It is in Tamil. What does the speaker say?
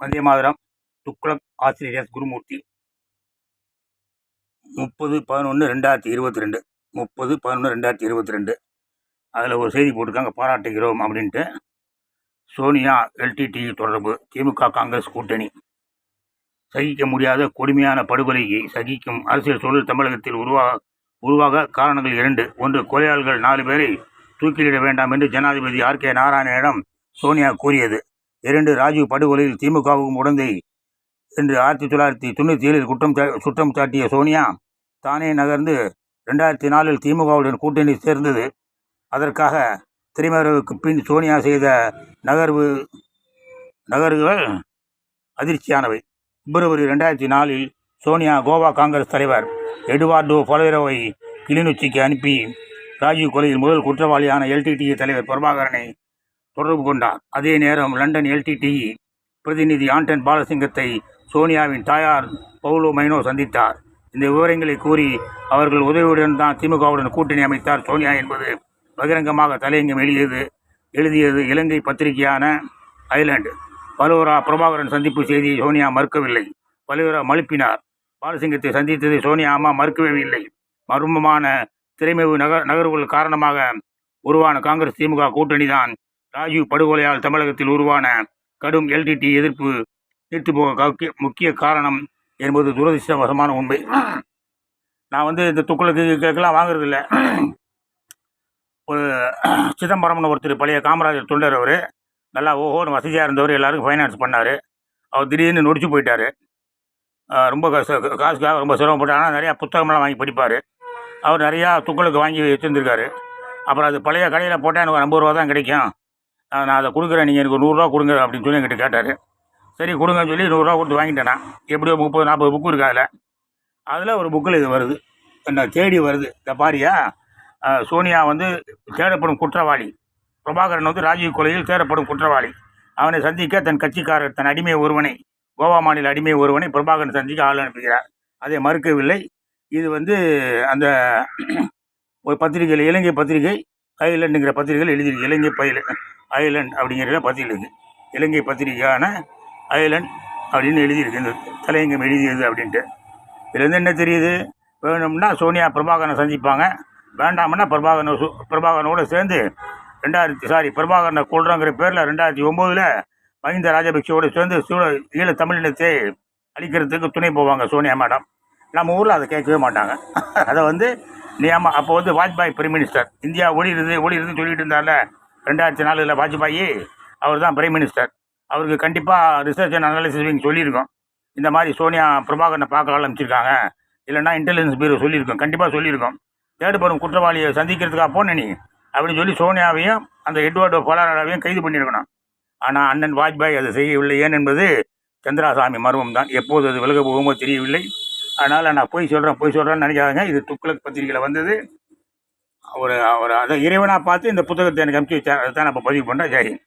வந்தே மாதரம் துக்ளக் ஆசிரியர் குருமூர்த்தி. முப்பது பதினொன்று ரெண்டாயிரத்தி இருபத்தி ரெண்டு முப்பது பதினொன்று ரெண்டாயிரத்தி இருபத்தி ரெண்டு அதில் ஒரு செய்தி போட்டிருக்காங்க பாராட்டுகிறோம் அப்படின்ட்டு. சோனியா எல்டிடி தொடர்பு திமுக காங்கிரஸ் கூட்டணி. சகிக்க முடியாத கொடுமையான படுகொலையை சகிக்கும் அரசியல் சூழல் தமிழகத்தில் உருவாக உருவாக காரணங்கள் இரண்டு. ஒன்று கொலையாளர்கள் நாலு பேரை தூக்கிலிட வேண்டாம் என்று ஜனாதிபதி ஆர். கே. நாராயணனிடம் சோனியா கூறியது. இரண்டு ராஜீவ் படுகொலையில் திமுகவுக்கும் உடந்தை என்று ஆயிரத்தி தொள்ளாயிரத்தி தொண்ணூற்றி ஏழில் குற்றம் சா- சாட்டிய சோனியா தானே நகர்ந்து ரெண்டாயிரத்தி நாலில் திமுகவுடன் கூட்டணி சேர்ந்தது. அதற்காக திரைமறைவுக்கு பின் சோனியா செய்த நகர்வு நகர்வுகள் அதிர்ச்சியானவை. பிப்ரவரி ரெண்டாயிரத்தி நாலில் சோனியா கோவா காங்கிரஸ் தலைவர் எடுவார்டோ பொலேரோவை கிளிநொச்சிக்கு அனுப்பி ராஜீவ் கொலையில் முதல் குற்றவாளியான எல்டிடிஇ தலைவர் பிரபாகரனை தொடர்பு கொண்டார். அதே நேரம் லண்டன் எல்டிடிஇ பிரதிநிதி ஆண்டன் பாலசிங்கத்தை சோனியாவின் தாயார் பவுலோ மைனோ சந்தித்தார். இந்த விவரங்களை கூறி அவர்கள் உதவியுடன் தான் திமுகவுடன் கூட்டணி அமைத்தார் சோனியா என்பது பகிரங்கமாக தலையங்கம் எழுதியது எழுதியது இலங்கை பத்திரிகையான ஐலண்ட். பலோரா பிரபாகரன் சந்திப்பு செய்தியை சோனியா மறுக்கவில்லை. பலோரா மழுப்பினார். பாலசிங்கத்தை சந்தித்ததை சோனியா அம்மா மறுக்கவே இல்லை மர்மமான திறமை நகர் நகர்வுகள் காரணமாக உருவான காங்கிரஸ் திமுக கூட்டணி தான் ராஜீவ் படுகொலையால் தமிழகத்தில் உருவான கடும் எல்டிடி எதிர்ப்பு நீர்த்து போக முக்கிய காரணம் என்பது துரதிருஷ்டவசமான உண்மை. நான் வந்து இந்த துக்குளுக்கு கேட்கலாம் வாங்குறதில்ல ஒரு சிதம்பரம்னு ஒருத்தர் பழைய காமராஜர் தொண்டர் அவர் நல்லா ஓஹோன்னு வசதியாக இருந்தவர் எல்லாருக்கும் ஃபைனான்ஸ் பண்ணார். அவர் திடீர்னு நொடிச்சு போயிட்டார். ரொம்ப காசுக்காக ரொம்ப சிரமப்பட்டார். ஆனால் நிறையா புத்தகமெல்லாம் வாங்கி படிப்பார். அவர் நிறையா துக்களுக்கு வாங்கி வச்சுருந்துருக்காரு. அப்புறம் அது பழைய கடையில் போட்டால் எனக்கு ஐம்பது ரூபா தான் கிடைக்கும். நான் அதை கொடுக்குறேன் நீங்கள் எனக்கு நூறுரூவா கொடுங்க அப்படின்னு சொல்லி என்கிட்ட கேட்டார். சரி கொடுங்கன்னு சொல்லி நூறுரூவா கொடுத்து வாங்கிட்டேன்? நான் எப்படியோ முப்பது நாற்பது புக்கு இருக்கா அதில். அதில் ஒரு புக்கில் இது வருது. என்ன தேடி வருது. இந்த பாரியா. சோனியா வந்து தேடப்படும் குற்றவாளி. பிரபாகரன் வந்து ராஜீவ் கொலையில் தேடப்படும் குற்றவாளி. அவனை சந்திக்க தன் கட்சிக்காரர் தன் அடிமை ஒருவனை கோவா மாநில அடிமை ஒருவனை பிரபாகரன் சந்திக்க ஆள் அனுப்புகிறார். அதை மறுக்கவில்லை. இது வந்து அந்த ஒரு பத்திரிகையில் இலங்கை பத்திரிகை ஐலண்டுங்கிற பத்திரிகைகள் எழுதியிருக்கு இலங்கை பயில். ஐலண்ட் அப்படிங்கிறத பத்திரிகை இருக்குது இலங்கை பத்திரிகையான ஐலண்ட் அப்படின்னு எழுதியிருக்கு இந்த தலையங்கம் எழுதியது அப்படின்ட்டு. இதுலேருந்து என்ன தெரியுது? வேணும்னா சோனியா பிரபாகரனை சந்திப்பாங்க. வேண்டாம்னா பிரபாகரனை சு- பிரபாகரனோட சேர்ந்து ரெண்டாயிரத்தி சாரி பிரபாகரனை கொள்றோங்கிற பேரில் ரெண்டாயிரத்தி ஒம்போதில் மஹிந்த ராஜபக்சோடு சேர்ந்து சூழ ஈழ தமிழினத்தை அழிக்கிறதுக்கு துணை போவாங்க சோனியா மேடம். நம்ம ஊரில் அதை கேட்கவே மாட்டாங்க. அதை வந்து நியம அப்போ வந்து வாஜ்பாய் பிரைம் மினிஸ்டர் இந்தியா ஓடிடுது ஓடிடுதுன்னு சொல்லிட்டு இருந்தால ரெண்டாயிரத்தி நாலில் வாஜ்பாய் அவர் தான் பிரைம் மினிஸ்டர் அவருக்கு கண்டிப்பாக ரிசர்ச் அண்ட் அனாலிசிஸ் விங் சொல்லியிருக்கோம். இந்த மாதிரி சோனியா பிரபாகரனை பார்க்க ஆரம்பிச்சிருக்காங்க. இல்லைன்னா இன்டெலிஜென்ஸ் பியூரோ சொல்லியிருக்கோம். கண்டிப்பாக சொல்லியிருக்கோம். தேடுபடும் குற்றவாளியை சந்திக்கிறதுக்காக போன நீ அப்படின்னு சொல்லி சோனியாவையும் அந்த எட்வர்டோ பொலாராவையும் கைது பண்ணியிருக்கணும். ஆனால் அண்ணன் வாஜ்பாய் அதை செய்யவில்லை. ஏன் என்பது சந்திராசாமி மர்மம் தான் எப்போது அது விலக போகுமோ தெரியவில்லை. அதனால் நான் போய் சொல்கிறேன் போய் சொல்கிறேன்னு நினைக்காதங்க. இது துக்ளக் பத்திரிகையில் வந்தது. ஒரு ஒரு அதை இறைவனாக பார்த்து இந்த புத்தகத்தை எனக்கு அனுப்பிச்சி வச்சார் அதை தான் நான் இப்போ பதிவு பண்ணுறேன் ஜெயஹிந்த்